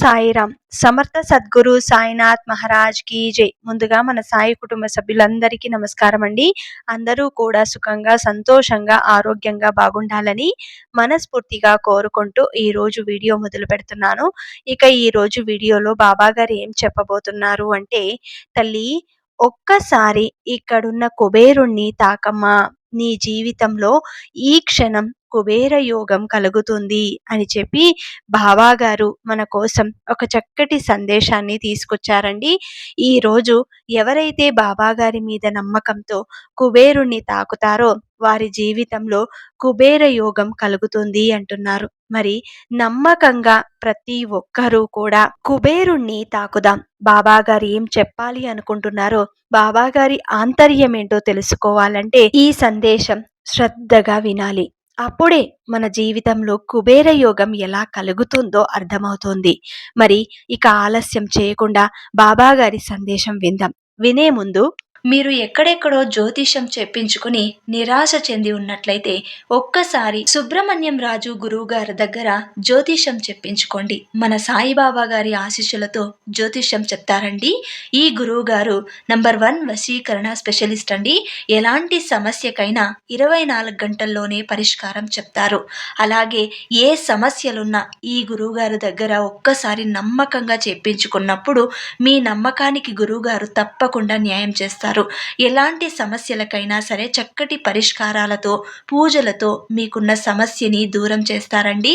సాయిరామ్ సమర్థ సద్గురు సాయినాథ్ మహారాజ్ కీ జై. ముందుగా మన సాయి కుటుంబ సభ్యులందరికీ నమస్కారం అండి. అందరూ కూడా సుఖంగా సంతోషంగా ఆరోగ్యంగా బాగుండాలని మనస్ఫూర్తిగా కోరుకుంటూ ఈ రోజు వీడియో మొదలు పెడుతున్నాను. ఇక ఈ రోజు వీడియోలో బాబా గారు ఏం చెప్పబోతున్నారు అంటే తల్లి ఒక్కసారి ఇక్కడున్న కుబేరుణ్ణి తాకమ్మా. నీ జీవితంలో ఈ క్షణం కుబేర యోగం కలుగుతుంది అని చెప్పి బావాగారు మన కోసం ఒక చక్కటి సందేశాన్ని తీసుకొచ్చారండి. ఈరోజు ఎవరైతే బాబాగారి మీద నమ్మకంతో కుబేరుణ్ణి తాకుతారో వారి జీవితంలో కుబేర యోగం కలుగుతుంది అంటున్నారు. మరి నమ్మకంగా ప్రతి ఒక్కరూ కూడా కుబేరుణ్ణి తాకుదాం. బాబాగారు ఏం చెప్పాలి అనుకుంటున్నారో బాబాగారి ఆంతర్యం ఏంటో తెలుసుకోవాలంటే ఈ సందేశం శ్రద్ధగా వినాలి. అప్పుడే మన జీవితంలో కుబేర యోగం ఎలా కలుగుతుందో అర్థమవుతుంది. మరి ఇక ఆలస్యం చేయకుండా బాబాగారి సందేశం విందాం. వినే ముందు మీరు ఎక్కడెక్కడో జ్యోతిషం చెప్పించుకుని నిరాశ చెంది ఉన్నట్లయితే ఒక్కసారి సుబ్రహ్మణ్యం రాజు గురువు గారి దగ్గర జ్యోతిషం చెప్పించుకోండి. మన సాయిబాబా గారి ఆశీస్సులతో జ్యోతిషం చెప్తారండి. ఈ గురువు గారు నంబర్ వన్ వశీకరణ స్పెషలిస్ట్ అండి. ఎలాంటి సమస్యకైనా ఇరవై నాలుగు గంటల్లోనే పరిష్కారం చెప్తారు. అలాగే ఏ సమస్యలున్నా ఈ గురువు గారి దగ్గర ఒక్కసారి నమ్మకంగా చెప్పించుకున్నప్పుడు మీ నమ్మకానికి గురువుగారు తప్పకుండా న్యాయం చేస్తారు. ఎలాంటి సమస్యలకైనా సరే చక్కటి పరిష్కారాలతో పూజలతో మీకున్న సమస్యని దూరం చేస్తారండి.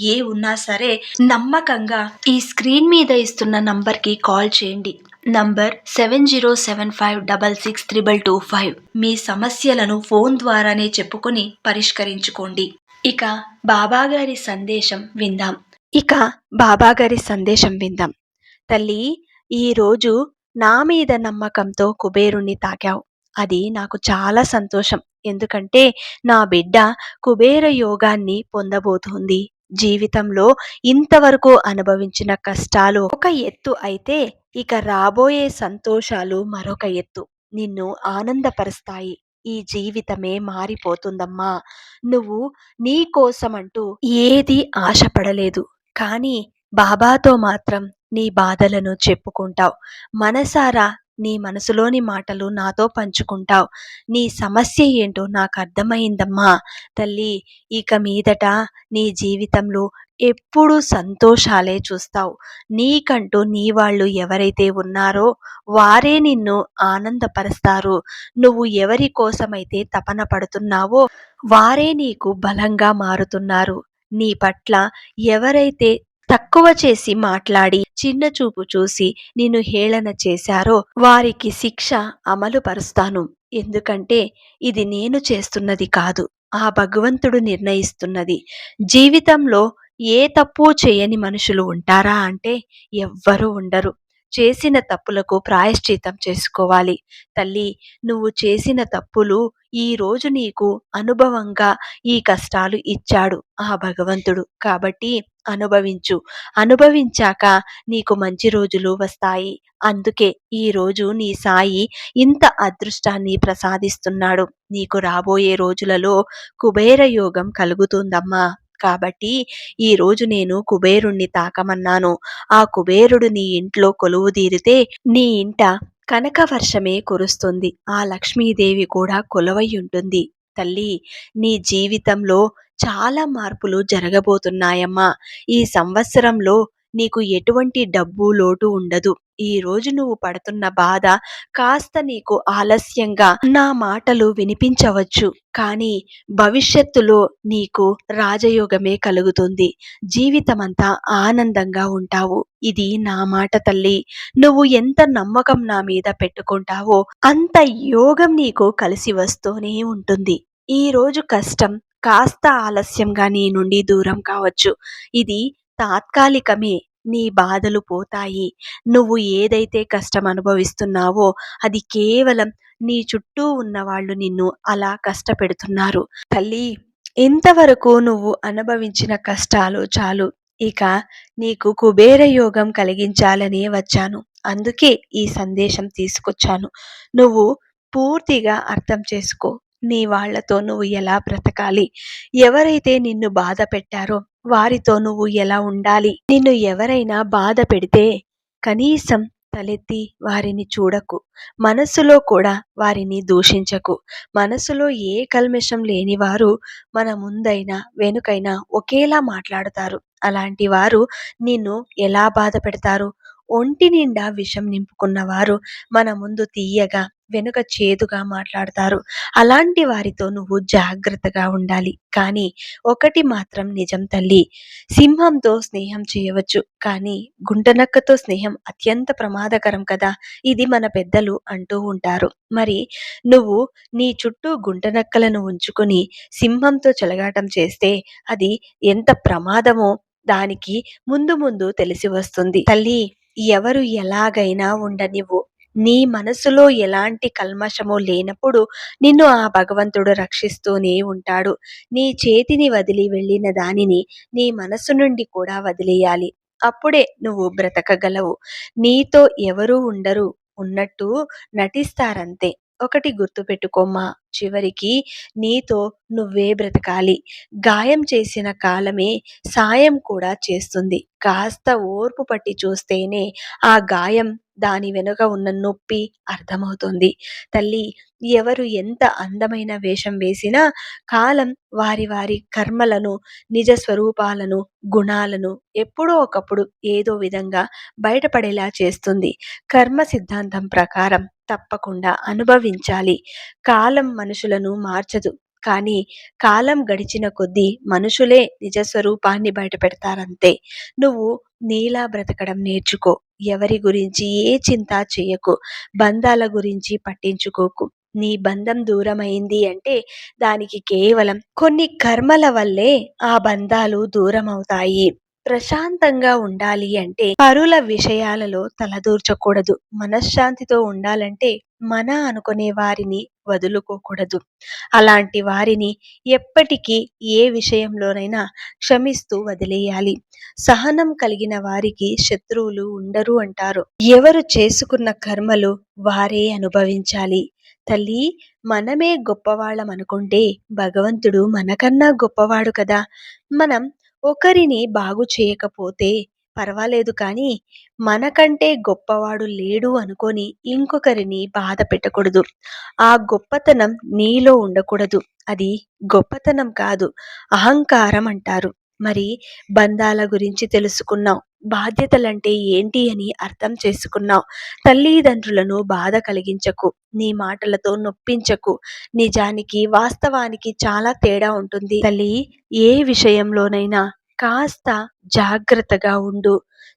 ఏ ఉన్నా సరే నమ్మకంగా ఈ స్క్రీన్ మీద ఇస్తున్న నంబర్కి కాల్ చేయండి. Number seven zero seven five double six triple two five. మీ సమస్యలను ఫోన్ ద్వారానే చెప్పుకొని పరిష్కరించుకోండి. ఇక బాబాగారి సందేశం విందాం. ఇక బాబాగారి సందేశం విందాం. తల్లి ఈరోజు నా మీద నమ్మకంతో కుబేరుణ్ణి తాకావు. అది నాకు చాలా సంతోషం. ఎందుకంటే నా బిడ్డ కుబేర యోగాన్ని పొందబోతుంది. జీవితంలో ఇంతవరకు అనుభవించిన కష్టాలు ఒక ఎత్తు అయితే ఇక రాబోయే సంతోషాలు మరొక ఎత్తు. నిన్ను ఆనందపరుస్తాయి. ఈ జీవితమే మారిపోతుందమ్మా. నువ్వు నీ కోసమంటూ ఏది ఆశపడలేదు. కానీ బాబాతో మాత్రం నీ బాధలను చెప్పుకుంటావు. మనసారా నీ మనసులోని మాటలు నాతో పంచుకుంటావు. నీ సమస్య ఏంటో నాకు అర్థమైందమ్మా. తల్లి ఇక మీదట నీ జీవితంలో ఎప్పుడూ సంతోషాలే చూస్తావు. నీకంటూ నీ వాళ్ళు ఎవరైతే ఉన్నారో వారే నిన్ను ఆనందపరుస్తారు. నువ్వు ఎవరి కోసమైతే తపన పడుతున్నావో వారే నీకు బలంగా మారుతున్నారు. నీ పట్ల ఎవరైతే తక్కువ చేసి మాట్లాడి చిన్న చూపు చూసి నిన్ను హేళన చేశారో వారికి శిక్ష అమలు పరుస్తాను ఎందుకంటే ఇది నేను చేస్తున్నది కాదు ఆ భగవంతుడు నిర్ణయిస్తున్నది. జీవితంలో ఏ తప్పు చేయని మనుషులు ఉంటారా అంటే ఎవ్వరూ ఉండరు. చేసిన తప్పులకు ప్రాయశ్చితం చేసుకోవాలి. తల్లి నువ్వు చేసిన తప్పులు ఈ రోజు నీకు అనుభవంగా ఈ కష్టాలు ఇచ్చాడు ఆ భగవంతుడు. కాబట్టి అనుభవించు. అనుభవించాక నీకు మంచి రోజులు వస్తాయి. అందుకే ఈ రోజు నీ సాయి ఇంత అదృష్టాన్ని ప్రసాదిస్తున్నాడు. నీకు రాబోయే రోజులలో కుబేర యోగం కలుగుతుందమ్మా. కాబట్టి ఈ రోజు నేను కుబేరుణ్ణి తాకమన్నాను. ఆ కుబేరుడు నీ ఇంట్లో కొలువు తీరితే నీ ఇంట కనక వర్షమే కురుస్తుంది. ఆ లక్ష్మీదేవి కూడా కొలువై ఉంటుంది. తల్లి నీ జీవితంలో చాలా మార్పులు జరగబోతున్నాయమ్మా. ఈ సంవత్సరంలో నీకు ఎటువంటి డబ్బు లోటు ఉండదు. ఈ రోజు నువ్వు పడుతున్న బాధ కాస్త నీకు ఆలస్యంగా నా మాటలు వినిపించవచ్చు. కానీ భవిష్యత్తులో నీకు రాజయోగమే కలుగుతుంది. జీవితమంతా ఆనందంగా ఉంటావు. ఇది నా మాట తల్లి. నువ్వు ఎంత నమ్మకం నా మీద పెట్టుకుంటావో అంత యోగం నీకు కలిసి వస్తూనే ఉంటుంది. ఈ రోజు కష్టం కాస్త ఆలస్యంగా నీ నుండి దూరం కావచ్చు. ఇది తాత్కాలికమే. నీ బాధలు పోతాయి. నువ్వు ఏదైతే కష్టం అనుభవిస్తున్నావో అది కేవలం నీ చుట్టూ ఉన్న వాళ్ళు నిన్ను అలా కష్టపెడుతున్నారు. తల్లి ఇంతవరకు నువ్వు అనుభవించిన కష్టాలు చాలు. ఇక నీకు కుబేర యోగం కలిగించాలనే వచ్చాను. అందుకే ఈ సందేశం తీసుకొచ్చాను. నువ్వు పూర్తిగా అర్థం చేసుకో. నీ వాళ్ళతో నువ్వు ఎలా బ్రతకాలి? ఎవరైతే నిన్ను బాధ పెట్టారో వారితో నువ్వు ఎలా ఉండాలి? నిన్ను ఎవరైనా బాధ పెడితే కనీసం తలెత్తి వారిని చూడకు. మనసులో కూడా వారిని దూషించకు. మనసులో ఏ కల్మషం లేని వారు మన ముందైనా వెనుకైనా ఒకేలా మాట్లాడతారు. అలాంటి వారు నిన్ను ఎలా బాధ పెడతారు? ఒంటి నిండా విషం నింపుకున్నవారు మన ముందు తీయగా వెనుక చేదుగా మాట్లాడతారు. అలాంటి వారితో నువ్వు జాగ్రత్తగా ఉండాలి. కానీ ఒకటి మాత్రం నిజం తల్లి. సింహంతో స్నేహం చేయవచ్చు. కానీ గుంటనక్కతో స్నేహం అత్యంత ప్రమాదకరం కదా. ఇది మన పెద్దలు అంటూ ఉంటారు. మరి నువ్వు నీ చుట్టూ గుంటనక్కలను ఉంచుకుని సింహంతో చెలగాటం చేస్తే అది ఎంత ప్రమాదమో దానికి ముందు ముందు తెలిసి వస్తుంది. తల్లి ఎవరు ఎలాగైనా ఉండనివ్వు. నీ మనసులో ఎలాంటి కల్మషము లేనప్పుడు నిన్ను ఆ భగవంతుడు రక్షిస్తూనే ఉంటాడు. నీ చేతిని వదిలి వెళ్ళిన దానిని నీ మనసు నుండి కూడా వదిలేయాలి. అప్పుడే నువ్వు బ్రతకగలవు. నీతో ఎవరు ఉండరు ఉన్నట్టు నటిస్తారంతే. ఒకటి గుర్తుపెట్టుకోమ్మా చివరికి నీతో నువ్వే బ్రతకాలి. గాయం చేసిన కాలమే సాయం కూడా చేస్తుంది. కాస్త ఓర్పు పట్టి చూస్తేనే ఆ గాయం దాని వెనుక ఉన్న నొప్పి అర్థమవుతుంది. తల్లి ఎవరు ఎంత అందమైన వేషం వేసినా కాలం వారి వారి కర్మలను నిజ స్వరూపాలను గుణాలను ఎప్పుడో ఒకప్పుడు ఏదో విధంగా బయటపడేలా చేస్తుంది. కర్మ సిద్ధాంతం ప్రకారం తప్పకుండా అనుభవించాలి. కాలం మనుషులను మార్చదు. కానీ కాలం గడిచిన కొద్దీ మనుషులే నిజ స్వరూపాన్ని బయటపెడతారంతే. నువ్వు నీలా బ్రతకడం నేర్చుకో. ఎవరి గురించి ఏ చింత చేయకు. బంధాల గురించి పట్టించుకోకు. నీ బంధం దూరమైంది అంటే దానికి కేవలం కొన్ని కర్మల వల్లే ఆ బంధాలు దూరం అవుతాయి ప్రశాంతంగా ఉండాలి అంటే పరుల విషయాలలో తలదూర్చకూడదు. మనశ్శాంతితో ఉండాలంటే మన అనుకునే వారిని వదులుకోకూడదు. అలాంటి వారిని ఎప్పటికీ ఏ విషయంలోనైనా క్షమిస్తూ వదిలేయాలి. సహనం కలిగిన వారికి శత్రువులు ఉండరు అంటారు. ఎవరు చేసుకున్న కర్మలు వారే అనుభవించాలి. తల్లి మనమే గొప్పవాళ్ళం అనుకుంటే భగవంతుడు మనకన్నా గొప్పవాడు కదా. మనం ఒకరిని బాగు చేయకపోతే పర్వాలేదు కానీ మనకంటే గొప్పవాడు లేడు అనుకొని ఇంకొకరిని బాధ పెట్టకూడదు. ఆ గొప్పతనం నీలో ఉండకూడదు. అది గొప్పతనం కాదు అహంకారం అంటారు. మరి బంధాల గురించి తెలుసుకున్నాం. బాధ్యతలంటే ఏంటి అని అర్థం చేసుకున్నావు తల్లిదండ్రులను బాధ కలిగించకు నీ మాటలతో నొప్పించకు. నిజానికి వాస్తవానికి చాలా తేడా ఉంటుంది. తల్లి ఏ విషయంలోనైనా కాస్త జాగ్రత్తగా ఉండు.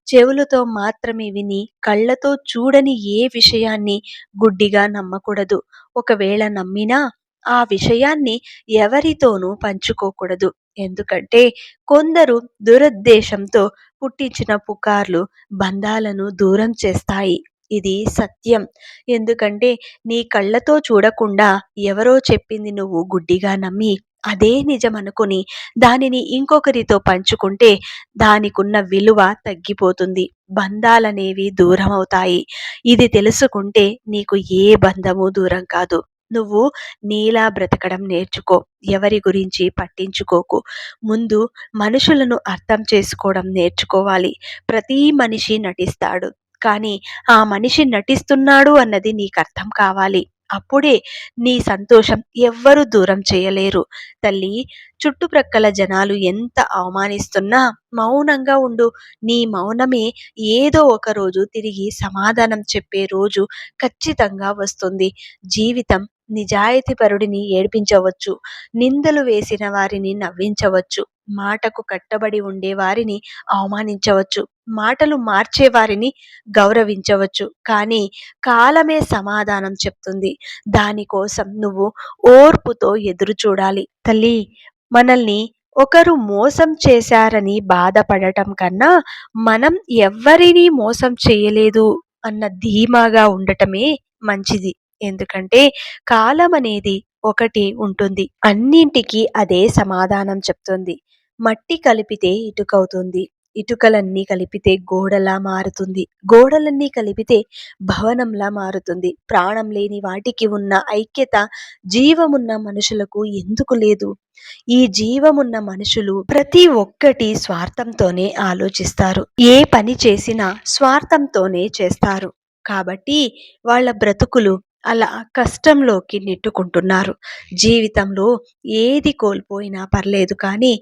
చెవులతో మాత్రమే విని కళ్ళతో చూడని ఏ విషయాన్ని గుడ్డిగా నమ్మకూడదు. ఒకవేళ నమ్మినా ఆ విషయాన్ని ఎవరితోనూ పంచుకోకూడదు. ఎందుకంటే కొందరు దురుద్దేశంతో పుట్టించిన పుకార్లు బంధాలను దూరం చేస్తాయి. ఇది సత్యం. ఎందుకంటే నీ కళ్ళతో చూడకుండా ఎవరో చెప్పింది నువ్వు గుడ్డిగా నమ్మి అదే నిజం అనుకుని దానిని ఇంకొకరితో పంచుకుంటే దానికున్న విలువ తగ్గిపోతుంది. బంధాలనేవి దూరం అవుతాయి ఇది తెలుసుకుంటే నీకు ఏ బంధము దూరం కాదు. నువ్వు నీలా బ్రతకడం నేర్చుకో. ఎవరి గురించి పట్టించుకోకు. ముందు మనుషులను అర్థం చేసుకోవడం నేర్చుకోవాలి. ప్రతి మనిషి నటిస్తాడు. కానీ ఆ మనిషి నటిస్తున్నాడు అన్నది నీకు అర్థం కావాలి. అప్పుడే నీ సంతోషం ఎవ్వరూ దూరం చేయలేరు. తల్లి చుట్టుప్రక్కల జనాలు ఎంత అవమానిస్తున్నా మౌనంగా ఉండు. నీ మౌనమే ఏదో ఒక రోజు తిరిగి సమాధానం చెప్పే రోజు ఖచ్చితంగా వస్తుంది. జీవితం నిజాయితీపరుడిని ఏడిపించవచ్చు. నిందలు వేసిన వారిని నవ్వించవచ్చు. మాటకు కట్టబడి ఉండే వారిని అవమానించవచ్చు. మాటలు మార్చే వారిని గౌరవించవచ్చు. కానీ కాలమే సమాధానం చెప్తుంది. దానికోసం నువ్వు ఓర్పుతో ఎదురు చూడాలి. తల్లి మనల్ని ఒకరు మోసం చేశారని బాధపడటం కన్నా మనం ఎవ్వరినీ మోసం చేయలేదు అన్న ధీమాగా ఉండటమే మంచిది. ఎందుకంటే కాలం అనేది ఒకటి ఉంటుంది. అన్నింటికి అదే సమాధానం చెప్తుంది. మట్టి కలిపితే ఇటుకవుతుంది. ఇటుకలన్నీ కలిపితే గోడలా మారుతుంది. గోడలన్నీ కలిపితే భవనంలా మారుతుంది. ప్రాణం లేని వాటికి ఉన్న ఐక్యత జీవమున్న మనుషులకు ఎందుకు లేదు? ఈ జీవమున్న మనుషులు ప్రతి ఒక్కటి స్వార్థంతోనే ఆలోచిస్తారు. ఏ పని చేసినా స్వార్థంతోనే చేస్తారు. కాబట్టి వాళ్ళ బ్రతుకులు అలా కష్టంలోకి నెట్టుకుంటున్నారు. జీవితంలో ఏది కోల్పోయినా పర్లేదు కానీ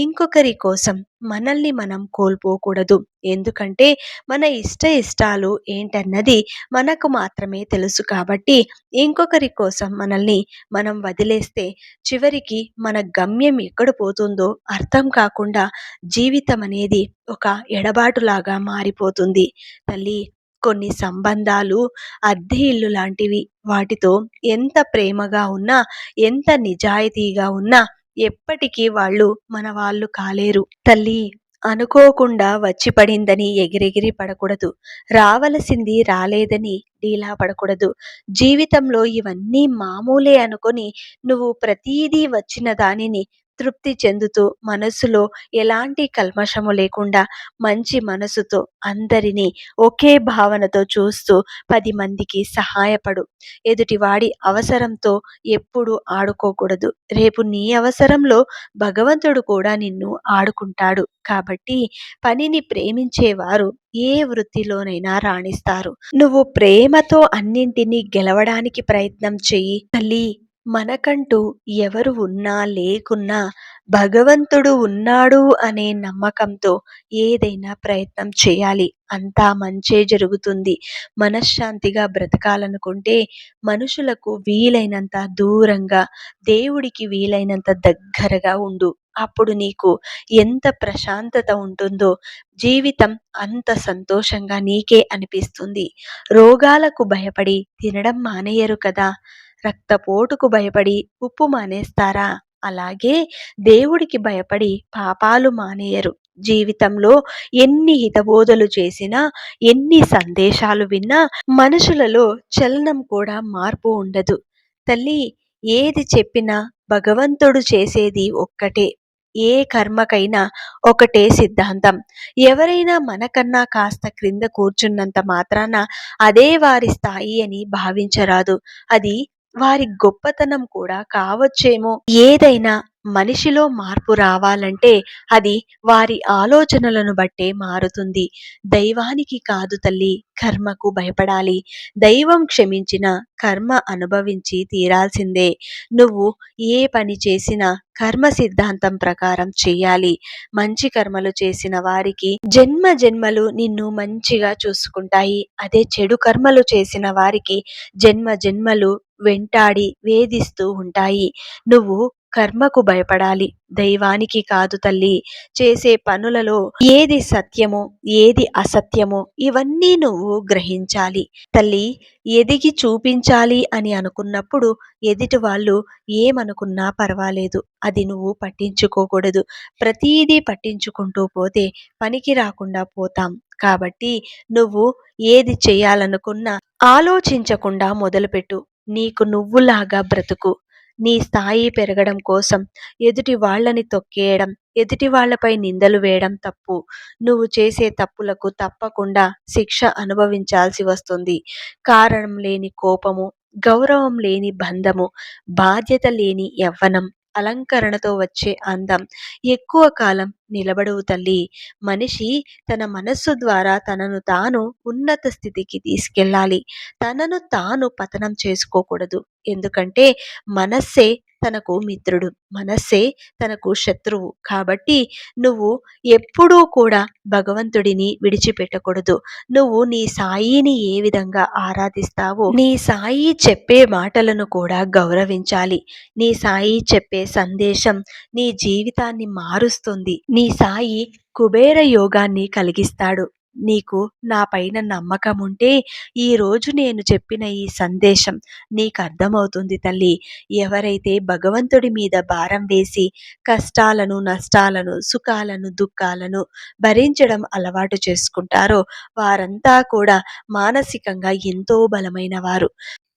ఇంకొకరి కోసం మనల్ని మనం కోల్పోకూడదు. ఎందుకంటే మన ఇష్ట ఇష్టాలు ఏంటన్నది మనకు మాత్రమే తెలుసు కాబట్టి ఇంకొకరి కోసం మనల్ని మనం వదిలేస్తే చివరికి మన గమ్యం ఎక్కడ పోతుందో అర్థం కాకుండా జీవితం అనేది ఒక ఎడబాటులాగా మారిపోతుంది. తల్లి కొన్ని సంబంధాలు అద్దె ఇల్లు లాంటివి. వాటితో ఎంత ప్రేమగా ఉన్నా ఎంత నిజాయితీగా ఉన్నా ఎప్పటికీ వాళ్ళు మన వాళ్ళు కాలేరు. తల్లి అనుకోకుండా వచ్చి పడిందని ఎగిరెగిరి పడకూడదు. రావలసింది రాలేదని డీలా పడకూడదు. జీవితంలో ఇవన్నీ మామూలే అనుకొని నువ్వు ప్రతీదీ వచ్చిన దానిని తృప్తి చెందుతూ మనసులో ఎలాంటి కల్మషము లేకుండా మంచి మనసుతో అందరినీ ఒకే భావనతో చూస్తూ పది మందికి సహాయపడు. ఎదుటివాడి అవసరంతో ఎప్పుడు ఆడుకోకూడదు. రేపు నీ అవసరంలో భగవంతుడు కూడా నిన్ను ఆడుకుంటాడు. కాబట్టి పనిని ప్రేమించేవారు ఏ వృత్తిలోనైనా రాణిస్తారు. నువ్వు ప్రేమతో అన్నింటినీ గెలవడానికి ప్రయత్నం చెయ్యి తల్లి. మనకంటూ ఎవరు ఉన్నా లేకున్నా భగవంతుడు ఉన్నాడు అనే నమ్మకంతో ఏదైనా ప్రయత్నం చేయాలి. అంతా మంచే జరుగుతుంది. మనశ్శాంతిగా బ్రతకాలనుకుంటే మనుషులకు వీలైనంత దూరంగా దేవుడికి వీలైనంత దగ్గరగా ఉండు. అప్పుడు నీకు ఎంత ప్రశాంతత ఉంటుందో జీవితం అంత సంతోషంగా నీకే అనిపిస్తుంది. రోగాలకు భయపడి తినడం మానేయరు కదా. రక్తపోటుకు భయపడి ఉప్పు మానేస్తారా? అలాగే దేవుడికి భయపడి పాపాలు మానేయరు. జీవితంలో ఎన్ని హితబోధలు చేసినా ఎన్ని సందేశాలు విన్నా మనుషులలో చలనం కూడా మార్పు ఉండదు. తల్లి ఏది చెప్పినా భగవంతుడు చేసేది ఒక్కటే. ఏ కర్మకైనా ఒకటే సిద్ధాంతం. ఎవరైనా మనకన్నా కాస్త క్రింద కూర్చున్నంత మాత్రాన అదే వారి స్థాయి అని భావించరాదు. అది వారి గొప్పతనం కూడా కావచ్చేమో. ఏదైనా మనిషిలో మార్పు రావాలంటే అది వారి ఆలోచనలను బట్టే మారుతుంది. దైవానికి కాదు తల్లి కర్మకు భయపడాలి. దైవం క్షమించిన కర్మ అనుభవించి తీరాల్సిందే. నువ్వు ఏ పని చేసినా కర్మ సిద్ధాంతం ప్రకారం చేయాలి. మంచి కర్మలు చేసిన వారికి జన్మ జన్మలు నిన్ను మంచిగా చూసుకుంటాయి. అదే చెడు కర్మలు చేసిన వారికి జన్మ జన్మలు వెంటాడి వేధిస్తూ ఉంటాయి. నువ్వు కర్మకు భయపడాలి. దైవానికి కాదు తల్లి. చేసే పనులలో ఏది సత్యమో ఏది అసత్యమో ఇవన్నీ నువ్వు గ్రహించాలి. తల్లి ఎదిగి చూపించాలి అని అనుకున్నప్పుడు ఎదుటి వాళ్ళు ఏమనుకున్నా పర్వాలేదు. అది నువ్వు పట్టించుకోకూడదు. ప్రతీదీ పట్టించుకుంటూ పోతే పనికి రాకుండా పోతాం. కాబట్టి నువ్వు ఏది చేయాలనుకున్నా ఆలోచించకుండా మొదలుపెట్టు. నీకు నువ్వులాగా బ్రతుకు. నీ స్థాయి పెరగడం కోసం ఎదుటి వాళ్ళని తొక్కేయడం ఎదుటి వాళ్ళపై నిందలు వేయడం తప్పు. నువ్వు చేసే తప్పులకు తప్పకుండా శిక్ష అనుభవించాల్సి వస్తుంది. కారణం లేని కోపము గౌరవం లేని బంధము బాధ్యత లేని యవ్వనం అలంకరణతో వచ్చే అందం. ఎక్కువ కాలం నిలబడవు తల్లి. మనిషి తన మనస్సు ద్వారా తనను తాను ఉన్నత స్థితికి తీసుకెళ్ళాలి. తనను తాను పతనం చేసుకోకూడదు. ఎందుకంటే మనస్సే తనకు మిత్రుడు. మనస్సే తనకు శత్రువు. కాబట్టి నువ్వు ఎప్పుడూ కూడా భగవంతుడిని విడిచిపెట్టకూడదు. నువ్వు నీ సాయిని ఏ విధంగా ఆరాధిస్తావో నీ సాయి చెప్పే మాటలను కూడా గౌరవించాలి. నీ సాయి చెప్పే సందేశం నీ జీవితాన్ని మారుస్తుంది. నీ సాయి కుబేర యోగాన్ని కలిగిస్తాడు. నీకు నా పైన నమ్మకం ఉంటే ఈరోజు నేను చెప్పిన ఈ సందేశం నీకు అర్థమవుతుంది తల్లి. ఎవరైతే భగవంతుడి మీద భారం వేసి కష్టాలను నష్టాలను సుఖాలను దుఃఖాలను భరించడం అలవాటు చేసుకుంటారో వారంతా కూడా మానసికంగా ఎంతో బలమైన వారు.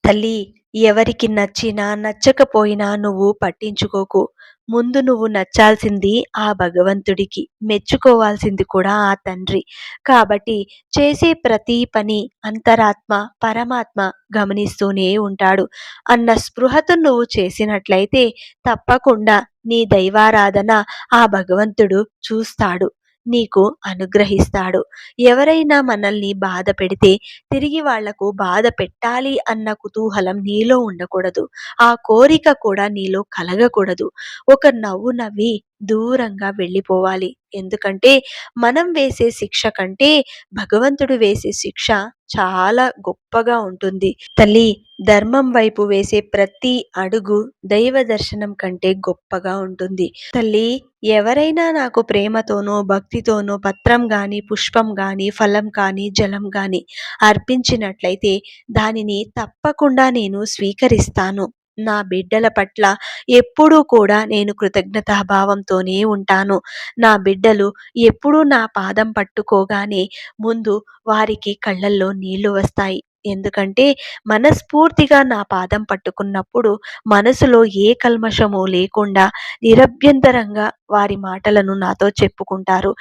తల్లి ఎవరికి నచ్చినా నచ్చకపోయినా నువ్వు పట్టించుకోకు. ముందు నువ్వు నచ్చాల్సింది ఆ భగవంతుడికి మెచ్చుకోవాల్సింది కూడా ఆ తండ్రి. కాబట్టి చేసే ప్రతి పని అంతరాత్మ పరమాత్మ గమనిస్తూనే ఉంటాడు. అన్న స్పృహతో నువ్వు చేసినట్లయితే తప్పకుండా నీ దైవారాధన ఆ భగవంతుడు చూస్తాడు. నీకు అనుగ్రహిస్తాడు. ఎవరైనా మనల్ని బాధ పెడితే తిరిగి వాళ్ళకు బాధ పెట్టాలి అన్న కుతూహలం నీలో ఉండకూడదు. ఆ కోరిక కూడా నీలో కలగకూడదు. ఒక నవ్వు నవ్వి దూరంగా వెళ్ళిపోవాలి. ఎందుకంటే మనం వేసే శిక్ష కంటే భగవంతుడు వేసే శిక్ష చాలా గొప్పగా ఉంటుంది. తల్లి ధర్మం వైపు వేసే ప్రతి అడుగు దైవ దర్శనం కంటే గొప్పగా ఉంటుంది. తల్లి ఎవరైనా నాకు ప్రేమతోనో భక్తితోనో పత్రం గాని పుష్పం గాని ఫలం కానీ జలం గాని అర్పించినట్లయితే దానిని తప్పకుండా నేను స్వీకరిస్తాను. నా బిడ్డల పట్ల ఎప్పుడూ కూడా నేను కృతజ్ఞతాభావంతోనే ఉంటాను. నా బిడ్డలు ఎప్పుడూ నా పాదం పట్టుకోగానే ముందు వారికి కళ్ళల్లో నీళ్ళు వస్తాయి. ఎందుకంటే మనస్ఫూర్తిగా నా పాదం పట్టుకున్నప్పుడు మనసులో ఏ కల్మషము లేకుండా నిరభ్యంతరంగా వారి మాటలను నాతో చెప్పుకుంటారు.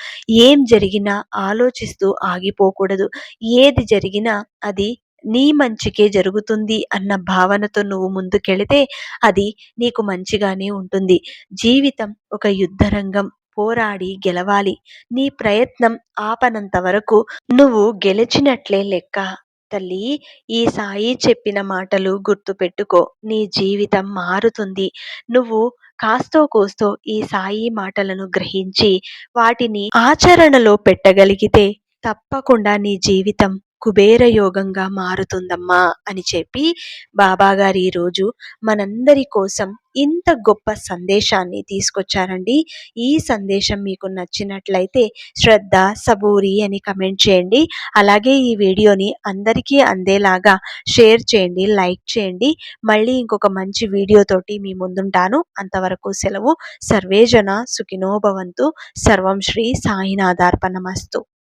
ఏం జరిగినా ఆలోచిస్తూ ఆగిపోకూడదు. ఏది జరిగినా అది నీ మంచికే జరుగుతుంది అన్న భావనతో నువ్వు ముందుకెళితే అది నీకు మంచిగానే ఉంటుంది. జీవితం ఒక యుద్ధరంగం. పోరాడి గెలవాలి. నీ ప్రయత్నం ఆపనంత వరకు నువ్వు గెలిచినట్లే లెక్క. తల్లి ఈ సాయి చెప్పిన మాటలు గుర్తుపెట్టుకో. నీ జీవితం మారుతుంది. నువ్వు కాస్తో కోస్తో ఈ సాయి మాటలను గ్రహించి వాటిని ఆచరణలో పెట్టగలిగితే తప్పకుండా నీ జీవితం కుబేర యోగంగా మారుతుందమ్మా అని చెప్పి బాబాగారు ఈరోజు మనందరి కోసం ఇంత గొప్ప సందేశాన్ని తీసుకొచ్చారండి. ఈ సందేశం మీకు నచ్చినట్లయితే శ్రద్ధ సబూరి అని కమెంట్ చేయండి. అలాగే ఈ వీడియోని అందరికీ అందేలాగా షేర్ చేయండి లైక్ చేయండి. మళ్ళీ ఇంకొక మంచి వీడియోతోటి మీ ముందుంటాను. అంతవరకు సెలవు. సర్వేజన సుఖినోభవంతు సర్వం శ్రీ సాయినాథార్పణమస్తు.